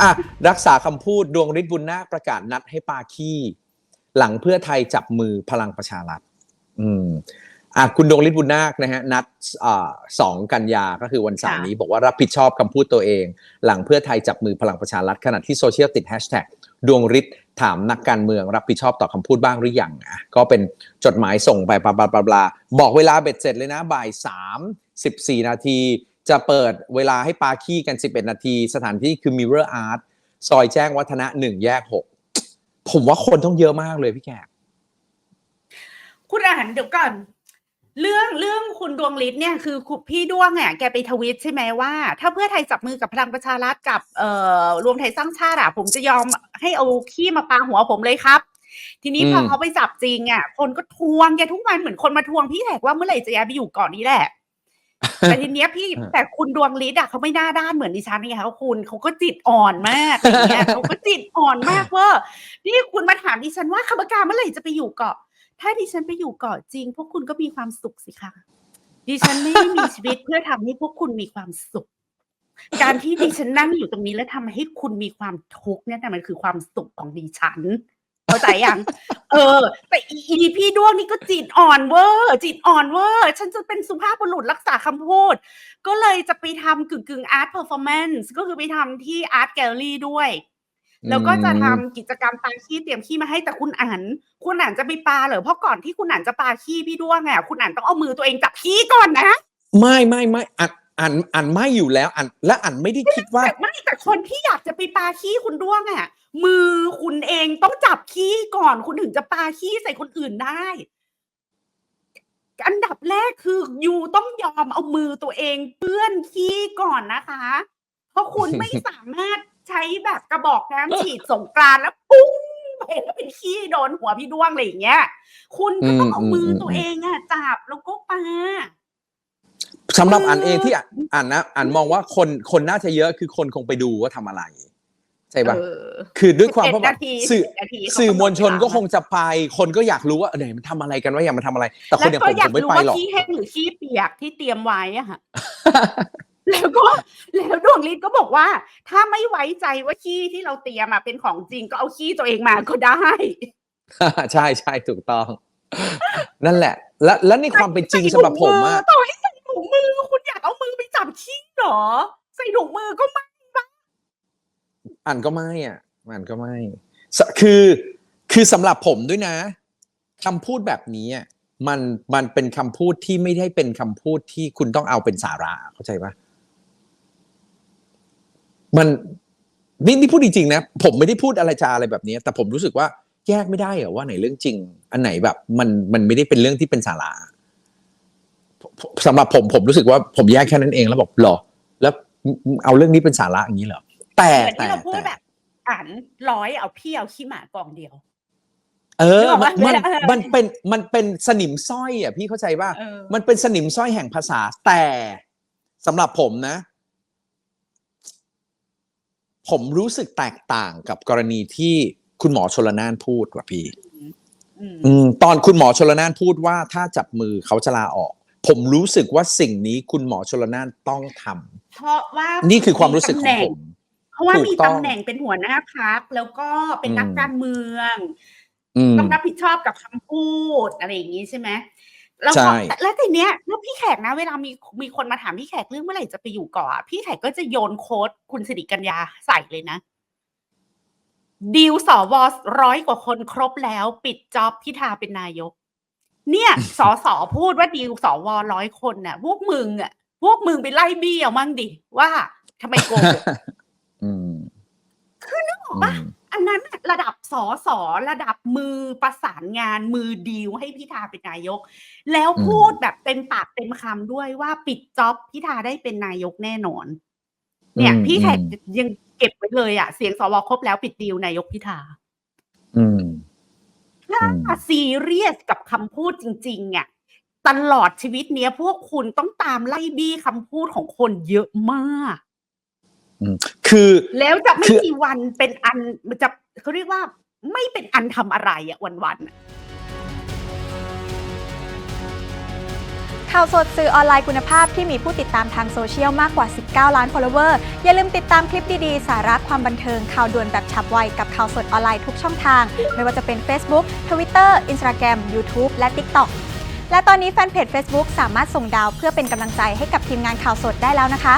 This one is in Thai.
อะรักษาคำพูดดวงฤทธิ์บุญนาคประกาศนัดให้ปาขี้ หลังเพื่อไทยจับมือพลังประชารัฐ อืมอะคุณดวงฤทธิ์บุญนาคนะฮะนัดอ่าสองกันยาก็คือวันเสาร์นี้ บอกว่ารับผิดชอบคำพูดตัวเอง หลังเพื่อไทยจับมือพลังประชารัฐขณะที่โซเชียลติดแฮชแท็กดวงฤทธิ์ถามนักการเมืองรับผิดชอบต่อคำพูดบ้างหรือยังอะก็เป็นจดหมายส่งไปบลาบลาบลาบลาบอกเวลาเบ็ดเสร็จเลยนะบ่ายสามสิบสี่นาที จะเปิดเวลาให้ปาขี้กัน 11 นาที สถานที่คือ Mirror Art ซอยแจ้งวัฒนะหนึ่งแยกหกผมว่าคนต้องเยอะมากเลยพี่แขกคุณอาหารเดี๋ยวก่อน เรื่องเรื่องคุณดวงฤทธิ์เนี่ยคือคุณพี่ดวงอะแกไปทวิตใช่ไหมว่า ถ้าเพื่อไทยจับมือกับพลังประชารัฐกับเอ่อรวมไทยสร้างชาติอะผมจะยอมให้เอาขี้มาปาหัวผมเลยครับ ทีนี้พออืมเขาไปจับจริงอะ คนก็ทวงแกทุกวันเหมือนคนมาทวงพี่แขกว่าเมื่อไหร่จะย้ายไปอยู่เกาะนี้แหละ แต่ทีเนี้ยพี่อ่าแต่คุณดวงฤทธิ์อะเขาไม่หน้าด้านเหมือนดิฉันไงคะคุณเขาก็จิตอ่อนมากอย่างเงี้ยเขาก็จิตอ่อนมากเว่านี่คุณมาถามดิฉันว่าคำการเมื่อไหร่จะไปอยู่เกาะ ถ้าดิฉันไปอยู่เกาะจริง พวกคุณก็มีความสุขสิคะดิฉันไม่ได้มีชีวิตเพื่อทำให้พวกคุณมีความสุข การที่ดิฉันนั่งอยู่ตรงนี้แล้วทำให้คุณมีความทุกข์เนี่ยแต่มันคือความสุขของดิฉัน เข้าใจยังเออ แต่อีอีพี่ด้วงนี่ก็จิตอ่อนเวอร์จิตอ่อนเวอร์ฉันจะเป็นสุภาพบุรุษรักษาคำพูด ก็เลยจะไปทำกึ่งกึ่งอาร์ตเพอร์ฟอร์แมนซ์ก็คือไปทำที่อาร์ตแกลเลอรี่ด้วย แล้วก็จะทำกิจกรรมปาขี้เตรียมขี้มาให้แต่คุณอ่าน คุณอ่านจะไปปาเหรอเพราะก่อนที่คุณอ่านจะปาขี้พี่ด้วงอะคุณอ่านต้องเอามือตัวเองจับขี้ก่อนนะไม่ไม่ไม่อ่านอ่านอ่านไม่อยู่แล้วอ่านและอ่านไม่ได้คิดว่าแต่ไม่แต่คนที่อยากจะไปปาขี้คุณด้วงอะมือ คุณเองต้องจับขี้ก่อน คุณถึงจะปาขี้ใส่คนอื่นได้ อันดับแรกคือยูต้องยอมเอามือตัวเองเปื้อนขี้ก่อนนะคะ เพราะคุณไม่สามารถใช้แบบกระบอกน้ำฉีดสงกรานแล้วปุ้งไปแล้วเป็นขี้โดนหัวพี่ด้วงอะไรอย่างเงี้ย คุณก็ต้องเอามือตัวเองอะจับแล้วก็ปาสำหรับอ่านเองที่อ่านนะอ่านมองว่าคนคนน่าจะเยอะคือคนคงไปดูว่าทำอะไร ช่ปะเออคือด้วยความ11ว่าแบบนาทีสื่อ11นาทีเขาสื่อก็มวลชนบอกก็คงจะไป คนก็อยากรู้ว่าเออไหนมันทำอะไรกันว่าอยากมันทำอะไร แต่คนอย่างแล้วก็ผมอยาผกมไม่รู้ไปว่าหรอกขี้แห้งหรือขี้เปียกที่เตรียมไว้อะค่ะแล้วก็แล้วดวงฤทธิ์ก็บอกว่า ถ้าไม่ไว้ใจว่าขี้ที่เราเตรียมอะเป็นของจริงก็เอาขี้ตัวเองมาก็ได้ใช่ใช่ถูกต้อง นั่นแหละ และและในความเป็นจริงสำหรับผมอะต่อให้ใส่ถุงมือคุณอยากเอามือไปจับขี้เหรอใส่ถุงมือก็ไม่ อ่านก็ไม่อะอ่านก็ไม่ คือคือสำหรับผมด้วยนะคำพูดแบบนี้อะมันมันเป็นคำพูดที่ไม่ได้เป็นคำพูดที่คุณต้องเอาเป็นสาระเข้าใจปะมันนี่นี่พูดจริงๆนะผมไม่ได้พูดอะไรจาอะไรแบบนี้ แต่ผมรู้สึกว่าแยกไม่ได้เหรอว่าไหนเรื่องจริง อันไหนแบบ มันมันไม่ได้เป็นเรื่องที่เป็นสาระสำหรับผมผมรู้สึกว่าผมแยกแค่นั้นเองแล้วบอกหรอ แล้วเอาเรื่องนี้เป็นสาระอย่างนี้เหรอ แต่เหมือนแต่ที่เราพูดแต่แบบอ่านร้อยเอาพี่เอาขี้หมากองเดียว เออนึกออกมันปะมันเวลามันเป็นมันเป็นสนิมสร้อยอะพี่เข้าใจป่ะเออมันเป็นสนิมสร้อยแห่งภาษา แต่สำหรับผมนะ ผมรู้สึกแตกต่างกับกรณีที่คุณหมอชลนานพูดว่ะพี่อืมอืมตอนคุณหมอชลนานพูดว่าถ้าจับมือเขาจะลาออก ผมรู้สึกว่าสิ่งนี้คุณหมอชลนานต้องทำเพราะว่านี่คือความรู้สึกของตำแหน่ผม เพราะว่าถูกมีต้องตำแหน่งเป็นหัวหน้าพักแล้วก็เป็นอืมนักการเมืองอืมต้องรับผิดชอบกับคำพูดอะไรอย่างนี้ใช่ไหมแล้วใช่พอแต่แล้วทีเนี้ยแล้วพี่แขกนะ เวลามีมีคนมาถามพี่แขกเรื่องเมื่อไหร่จะไปอยู่เกาะอะพี่แขกก็จะโยนโค้ดคุณสิริกัญญาใส่เลยนะดีลสวร้อยกว่าคนครบแล้ว ปิดจ็อบพิธาเป็นนายก เนี่ยสอสอพูดว่าดีลสวร้อยคนน่ะ พวกมึงอะ พวกมึงไปไล่บี้เอามั่งดิว่าทำไมโกหก อืมคือนึกออกปะอืมอันนั้นน่ะระดับสอสอระดับมือประสานงานมือดีลให้พิธาเป็นนายก แล้วพูดแบบเต็มปากเต็มคำด้วยว่าปิดจ็อบพิธาได้เป็นนายกแน่นอน เนี่ยอืมพี่แขกอืมยังเก็บไว้เลยอะเสียงสวครบแล้วปิดดีลนายกพิธา อืมถ้าอืมซีเรียสกับคำพูดจริงๆอะตลอดชีวิตเนี้ยพวกคุณต้องตามไล่บี้คำพูดของคนเยอะมาก คือแล้วจะไม่คือมีวันเป็นอันมันจะเขาเรียกว่าไม่เป็นอันทำอะไรอะวันๆอะข่าวสดสื่อออนไลน์คุณภาพที่มีผู้ติดตามทางโซเชียลมากกว่า 19 ล้าน follower อย่าลืมติดตามคลิปดีๆ สาระความบันเทิงข่าวด่วนแบบฉับไว กับข่าวสดออนไลน์ทุกช่องทาง ไม่ว่าจะเป็น Facebook Twitter Instagram YouTube และ TikTok และตอนนี้แฟนเพจ Facebook สามารถส่งดาวเพื่อเป็นกำลังใจให้กับทีมงานข่าวสดได้แล้วนะคะ